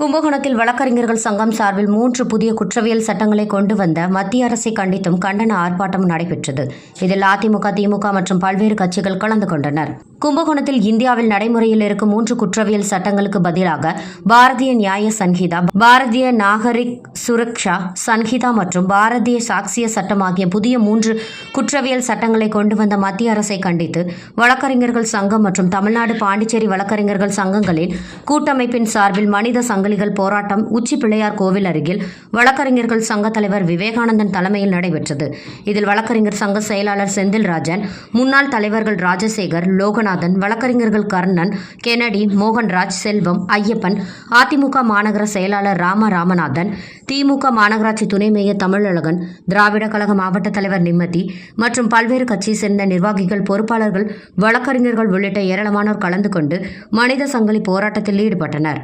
கும்பகோணத்தில் வழக்கறிஞர்கள் சங்கம் சார்பில் மூன்று புதிய குற்றவியல் சட்டங்களை கொண்டு வந்த மத்திய அரசை கண்டித்தும் கண்டன ஆர்ப்பாட்டம் நடைபெற்றது. இதில் அதிமுக திமுக மற்றும் பல்வேறு கட்சிகள் கலந்து கொண்டனர். கும்பகோணத்தில் இந்தியாவில் நடைமுறையில் இருக்கும் மூன்று குற்றவியல் சட்டங்களுக்கு பதிலாக பாரதிய நியாய சங்கீதா பாரதிய நாகரிக் சுரக்ஷா சன்ஹிதா மற்றும் பாரதிய சாக்சிய சட்டம் ஆகிய புதிய மூன்று குற்றவியல் சட்டங்களை கொண்டு வந்த மத்திய அரசை கண்டித்து வழக்கறிஞர்கள் சங்கம் மற்றும் தமிழ்நாடு பாண்டிச்சேரி வழக்கறிஞர்கள் சங்கங்களின் கூட்டமைப்பின் சார்பில் மனித சங்கிலிகள் போராட்டம் உச்சி பிள்ளையார் கோவில் அருகில் வழக்கறிஞர்கள் சங்க தலைவர் விவேகானந்தன் தலைமையில் நடைபெற்றது. இதில் வழக்கறிஞர் சங்க செயலாளர் செந்தில்ராஜன் முன்னாள் தலைவர்கள் ராஜசேகர் லோகநாதன் வழக்கறிஞர்கள் கர்ணன் கெனடி மோகன்ராஜ் செல்வம் ஐயப்பன் அதிமுக மாநகர செயலாளர் ராம ராமநாதன் திமுக மாநகராட்சி துணை மேயர் தமிழழகன் திராவிட கழக மாவட்ட தலைவர் நிம்மதி மற்றும் பல்வேறு கட்சியை சேர்ந்த நிர்வாகிகள் பொறுப்பாளர்கள் வழக்கறிஞர்கள் உள்ளிட்ட ஏராளமானோர் கலந்து கொண்டு மனித சங்கிலி போராட்டத்தில் ஈடுபட்டனர்.